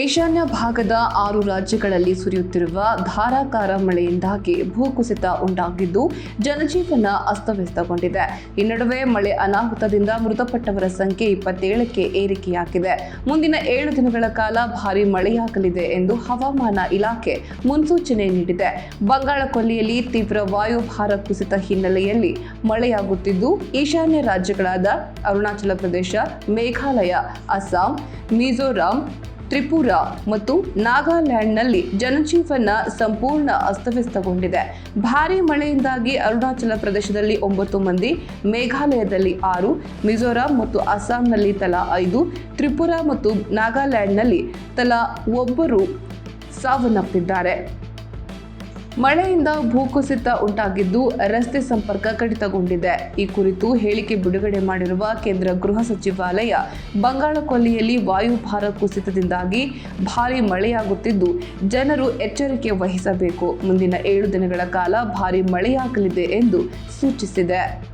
ಈಶಾನ್ಯ ಭಾಗದ ಆರು ರಾಜ್ಯಗಳಲ್ಲಿ ಸುರಿಯುತ್ತಿರುವ ಧಾರಾಕಾರ ಮಳೆಯಿಂದಾಗಿ ಭೂಕುಸಿತ ಉಂಟಾಗಿದ್ದು ಜನಜೀವನ ಅಸ್ತವ್ಯಸ್ತಗೊಂಡಿದೆ. ಈ ನಡುವೆ ಮಳೆ ಅನಾಹುತದಿಂದ ಮೃತಪಟ್ಟವರ ಸಂಖ್ಯೆ ಇಪ್ಪತ್ತೇಳಕ್ಕೆ ಏರಿಕೆಯಾಗಿದೆ. ಮುಂದಿನ ಏಳು ದಿನಗಳ ಕಾಲ ಭಾರಿ ಮಳೆಯಾಗಲಿದೆ ಎಂದು ಹವಾಮಾನ ಇಲಾಖೆ ಮುನ್ಸೂಚನೆ ನೀಡಿದೆ. ಬಂಗಾಳ ಕೊಲ್ಲಿಯಲ್ಲಿ ತೀವ್ರ ವಾಯುಭಾರ ಕುಸಿತ ಹಿನ್ನೆಲೆಯಲ್ಲಿ ಮಳೆಯಾಗುತ್ತಿದ್ದು, ಈಶಾನ್ಯ ರಾಜ್ಯಗಳಾದ ಅರುಣಾಚಲ ಪ್ರದೇಶ, ಮೇಘಾಲಯ, ಅಸ್ಸಾಂ, ಮಿಜೋರಾಂ ತ್ರಿಪುರಾ ಮತ್ತು ನಾಗಾಲ್ಯಾಂಡ್ನಲ್ಲಿ ಜನಜೀವನ ಸಂಪೂರ್ಣ ಅಸ್ತವ್ಯಸ್ತಗೊಂಡಿದೆ. ಭಾರೀ ಮಳೆಯಿಂದಾಗಿ ಅರುಣಾಚಲ ಪ್ರದೇಶದಲ್ಲಿ ಒಂಬತ್ತು ಮಂದಿ, ಮೇಘಾಲಯದಲ್ಲಿ ಆರು, ಮಿಜೋರಾಂ ಮತ್ತು ಅಸ್ಸಾಂನಲ್ಲಿ ತಲಾ ಐದು, ತ್ರಿಪುರಾ ಮತ್ತು ನಾಗಾಲ್ಯಾಂಡ್ನಲ್ಲಿ ತಲಾ ಒಬ್ಬರು ಸಾವನ್ನಪ್ಪಿದ್ದಾರೆ. ಮಳೆಯಿಂದ ಭೂಕುಸಿತ ಉಂಟಾಗಿದ್ದು ರಸ್ತೆ ಸಂಪರ್ಕ ಕಡಿತಗೊಂಡಿದೆ. ಈ ಕುರಿತು ಹೇಳಿಕೆ ಬಿಡುಗಡೆ ಮಾಡಿರುವ ಕೇಂದ್ರ ಗೃಹ ಸಚಿವಾಲಯ ಬಂಗಾಳ ಕೊಲ್ಲಿಯಲ್ಲಿ ವಾಯುಭಾರ ಕುಸಿತದಿಂದಾಗಿ ಭಾರೀ ಮಳೆಯಾಗುತ್ತಿದ್ದು, ಜನರು ಎಚ್ಚರಿಕೆ ವಹಿಸಬೇಕು. ಮುಂದಿನ ಏಳು ದಿನಗಳ ಕಾಲ ಭಾರಿ ಮಳೆಯಾಗಲಿದೆ ಎಂದು ಸೂಚಿಸಿದೆ.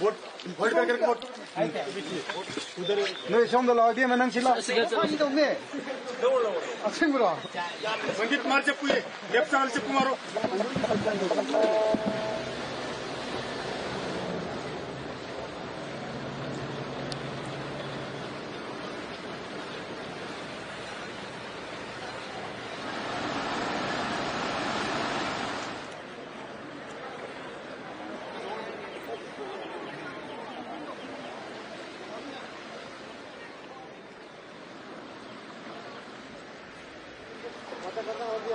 What? What? What? What? What? 네, 좀 달라게 맨ang sila. 아니 동네. 아 친구라. 원기 말 잡고 예. 랩상을 잡고 말어.